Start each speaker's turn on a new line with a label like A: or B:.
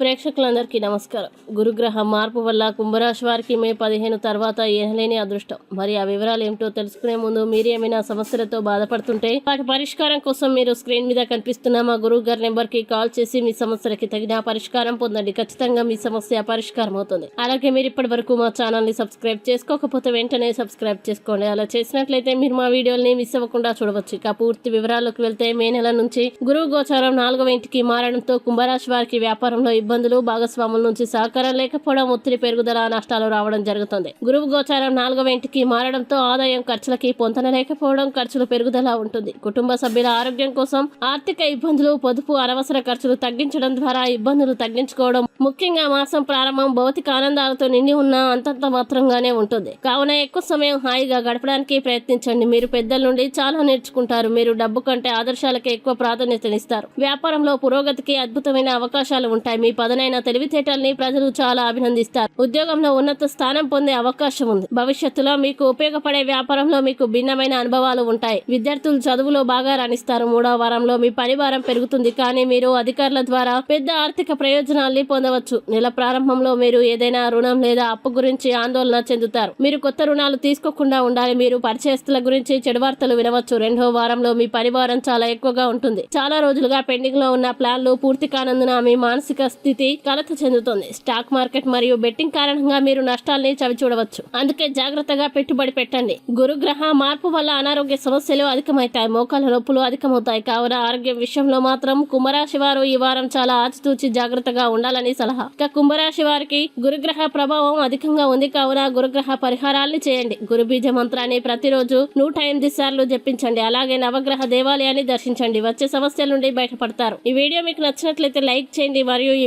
A: ప్రేక్షకులందరికీ నమస్కారం. గురుగ్రహ మార్పు వల్ల కుంభరాశి వారికి మే పదిహేను తర్వాత ఏనలేని అదృష్టం. మరి ఆ వివరాలు ఏమిటో తెలుసుకునే ముందు మీరు ఏమైనా సమస్యలతో బాధపడుతుంటే వాటి పరిష్కారం కోసం మీరు స్క్రీన్ మీద కనిపిస్తున్న మా గురువు గారి నెంబర్కి కాల్ చేసి మీ సమస్యలకి తగిన పరిష్కారం పొందండి. ఖచ్చితంగా మీ సమస్య పరిష్కారం అవుతుంది. అలాగే మీరు ఇప్పటి వరకు మా ఛానల్ని సబ్స్క్రైబ్ చేసుకోకపోతే వెంటనే సబ్స్క్రైబ్ చేసుకోండి. అలా చేసినట్లయితే మీరు మా వీడియోని మిస్ అవ్వకుండా చూడవచ్చు. ఇక పూర్తి వివరాల్లోకి వెళ్తే మే నెల నుంచి గురువు గోచారం నాలుగవ ఇంటికి మారడంతో కుంభరాశి వారికి వ్యాపారంలో ఇబ్బందులు భాగస్వాముల నుంచి సహకారం లేకపోవడం ఒత్తిడి పెరుగుదల నష్టాలు రావడం జరుగుతుంది. గురువు గోచారం నాలుగవ ఇంటికి మారడంతో ఆదాయం ఖర్చులకి పొంతన లేకపోవడం ఖర్చులు పెరుగుదల ఉంటుంది. కుటుంబ సభ్యుల ఆరోగ్యం కోసం ఆర్థిక ఇబ్బందులు పొదుపు అనవసర ఖర్చులు తగ్గించడం ద్వారా ఇబ్బందులు తగ్గించుకోవడం ముఖ్యంగా మాసం ప్రారంభం భౌతిక ఆనందాలతో నిండి ఉన్న అంతంత మాత్రంగానే ఉంటుంది. కావున ఎక్కువ సమయం హాయిగా గడపడానికి ప్రయత్నించండి. మీరు పెద్దల నుండి చాలా నేర్చుకుంటారు. మీరు డబ్బు కంటే ఆదర్శాలకే ఎక్కువ ప్రాధాన్యతనిస్తారు. వ్యాపారంలో పురోగతికి అద్భుతమైన అవకాశాలు ఉంటాయి. మీ పదనైన తెలివితేటల్ని ప్రజలు చాలా అభినందిస్తారు. ఉద్యోగంలో ఉన్నత స్థానం పొందే అవకాశం ఉంది. భవిష్యత్తులో మీకు ఉపయోగపడే వ్యాపారంలో మీకు భిన్నమైన అనుభవాలు ఉంటాయి. విద్యార్థులు చదువులో బాగా రాణిస్తారు. మూడవ వారంలో మీ పరివారం పెరుగుతుంది. కానీ మీరు అధికారుల ద్వారా పెద్ద ఆర్థిక ప్రయోజనాల్ని పొందవచ్చు. నెల ప్రారంభంలో మీరు ఏదైనా రుణం లేదా అప్పు గురించి ఆందోళన చెందుతారు. మీరు కొత్త రుణాలు తీసుకోకుండా ఉండాలి. మీరు పరిచయస్తుల గురించి చెడు వార్తలు వినవచ్చు. రెండో వారంలో మీ పరివారం చాలా ఎక్కువగా ఉంటుంది. చాలా రోజులుగా పెండింగ్లో ఉన్న ప్లాన్లు పూర్తి కానందున మీ మానసిక స్థితి కలత చెందుతుంది స్టాక్ మార్కెట్ మరియు బెట్టింగ్ కారణంగా మీరు నష్టాల్ని చవి చూడవచ్చు అందుకే జాగ్రత్తగా పెట్టుబడి పెట్టండి. గురుగ్రహ మార్పు వల్ల అనారోగ్య సమస్యలు అధికమవుతాయి. మోకాల నొప్పులు అధికమవుతాయి. కావున ఆరోగ్యం విషయంలో మాత్రం కుంభరాశి వారు ఈ వారం చాలా ఆచితూచి జాగ్రత్తగా ఉండాలని సలహా. ఇక కుంభరాశి వారికి గురుగ్రహ ప్రభావం అధికంగా ఉంది. కావున గురుగ్రహ పరిహారాల్ని చేయండి. గురుబీజ మంత్రాన్ని ప్రతిరోజు నూట ఎనిమిది సార్లు జపించండి. అలాగే నవగ్రహ దేవాలయాన్ని దర్శించండి. వచ్చే సమస్యల నుండి బయటపడతారు. ఈ వీడియో మీకు నచ్చినట్లయితే లైక్ చేయండి. మరియు ఈ